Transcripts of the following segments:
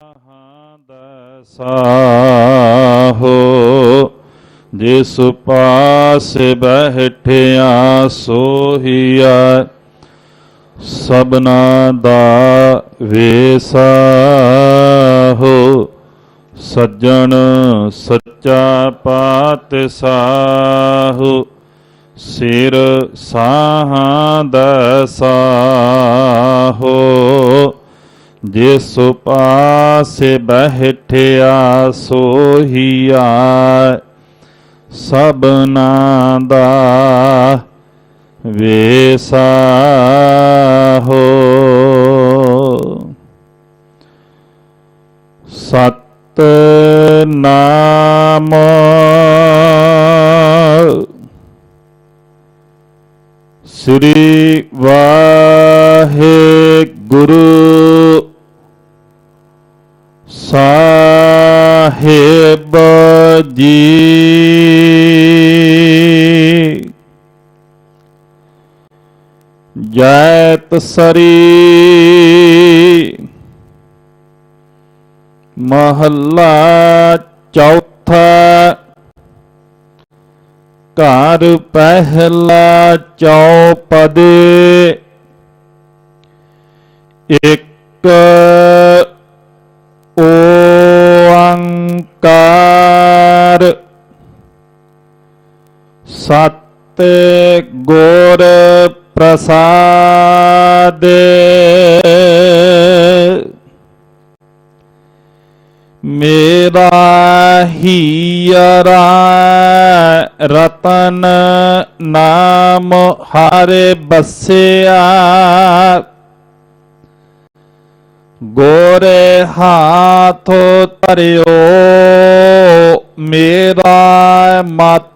ਹਾਂ ਦਸਾਹੋ ਜਿਸ ਪਾਸ ਬਹਿਠਿਆ ਸੋਹੀਆ ਸਬਨਾ ਦਾ ਵੇਸਾਹੋ ਸੱਜਣ ਸੱਚਾ ਪਾਤ ਪਾਤਸ਼ਾਹੋ, ਸਿਰ ਸਾਹਾਂ ਦਸਾਹੋ ਜਿਸ ਪਾਸੇ ਬਹਿਠਿਆ ਸੋਹੀਆ ਸਬਨਾ ਦਾ ਵੇਸਾਹੋ ਸਤ ਨਾਮ ਸ੍ਰੀ ਸਾਹਿਬ ਜੀ। ਜੈਤ ਸਰੀ ਮਹੱਲਾ ਚੌਥਾ। ਘਰ ਪਹਿਲਾ ਚੌਪਦੇ। ਇੱਕ ਸਤ ਗੁਰ ਪ੍ਰਸਾਦ ਮੇਰਾ ਹੀਰਾ ਰਤਨ ਨਾਮ ਹਰੇ ਬਸਿਆ। ਗੋਰੇ ਹਾਥ ਤਰਿਓ ਮੇਰਾ ਮਾਥਾ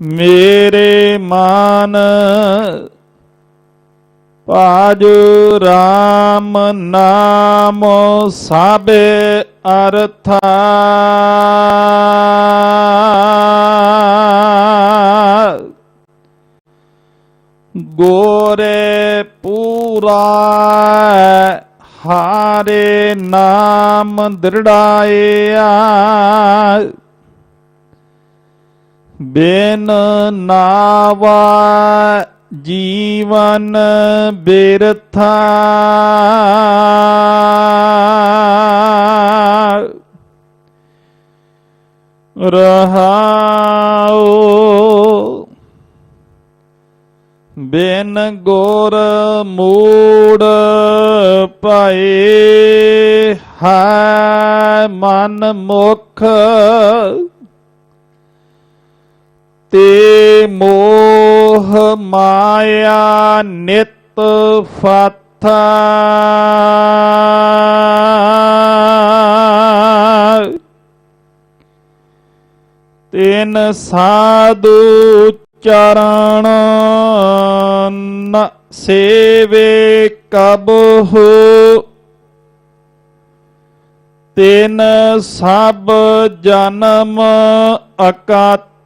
ਮੇਰੇ ਮਾਨ ਪਾਜ ਰਾਮ ਨਾਮ ਸਾਬੇ ਅਰਥਾ। ਗੋਰੇ ਪੂਰਾ ਹਾਰੇ ਨਾਮ ਦ੍ਰਿੜਾਇਆ ਬਿਨ ਨਾਵਾ ਜੀਵਨ ਬਿਰਥਾ। ਰਹਾਉ ਬਿਨ ਗੋਰ ਮੂੜ ਪਏ ਹੈ ਮਨ ਮੁਖ। ਤੇ ਮੋਹ ਮਾਇਆ ਨਿਤ ਫਾਥਾ। ਤਿਨ ਸਾਧੂ ਚਰਨ ਨ ਸੇਵੇ ਕਬਹੁ ਤਿਨ ਸਭ ਜਨਮ ਅਕਾਥਾ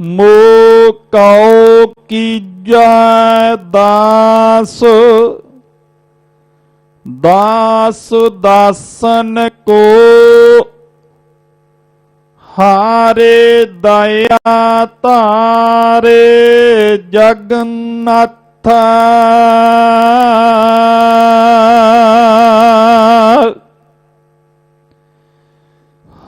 ਮੋ ਕਉ ਕੀਜੈ ਦਾਸ ਦਾਸ ਦਾਸਨ ਕੋ ਹਾਰੇ ਦਇਆ ਤਾਰੇ ਜਗਨਨਾਥ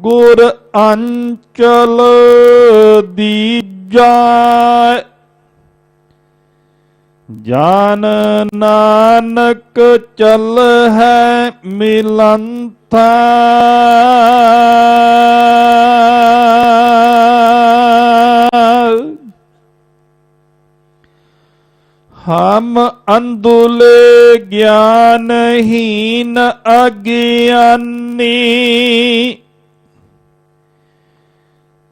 ਗੁਰ ਅੰਚਲ ਦੀਜੈ ਜਾਨ ਨਾਨਕ ਚਲ ਹੈ ਮਿਲੰਥਾ। ਹਮ ਅੰਦੁਲੇ ਗਿਆਨਹੀਨ ਅਗਿਆਨੀ।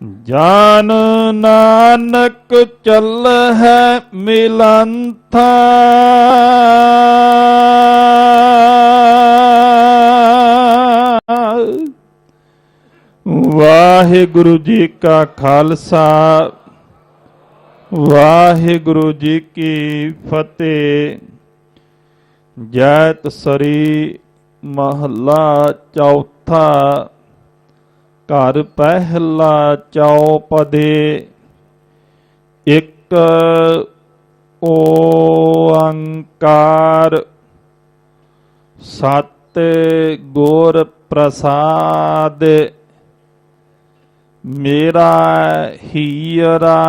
ਜਾਨ ਨਾਨਕ ਚੱਲ ਹੈ ਮਿਲੰਥਾ। ਵਾਹਿਗੁਰੂ ਜੀ ਕਾ ਖਾਲਸਾ, ਵਾਹਿਗੁਰੂ ਜੀ ਕੀ ਫਤਿਹ। ਜੈਤ ਸਰੀ ਮਹੱਲਾ ਚੌਥਾ ਘਰ ਪਹਿਲਾ ਚੌਪਦੇ ਇੱਕ ਓੰਕਾਰ ਸਤ ਗੁਰ ਪ੍ਰਸਾਦ ਮੇਰਾ ਹੀਰਾ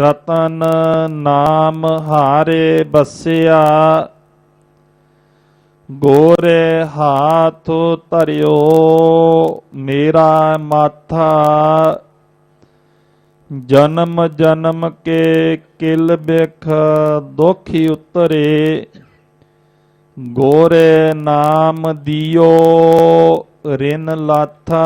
ਰਤਨ ਨਾਮ ਹਾਰੇ ਬਸਿਆ। ਗੋਰੇ ਹਾਥ ਧਰਿਓ, ਮੇਰਾ ਮਾਥਾ ਜਨਮ ਜਨਮ ਕੇ ਕਿਲ ਬਿਖ ਦੁਖੀ ਉਤਰੇ। ਗੋਰੇ ਨਾਮ ਦਿਓ, ਰਿਨ ਲਾਥਾ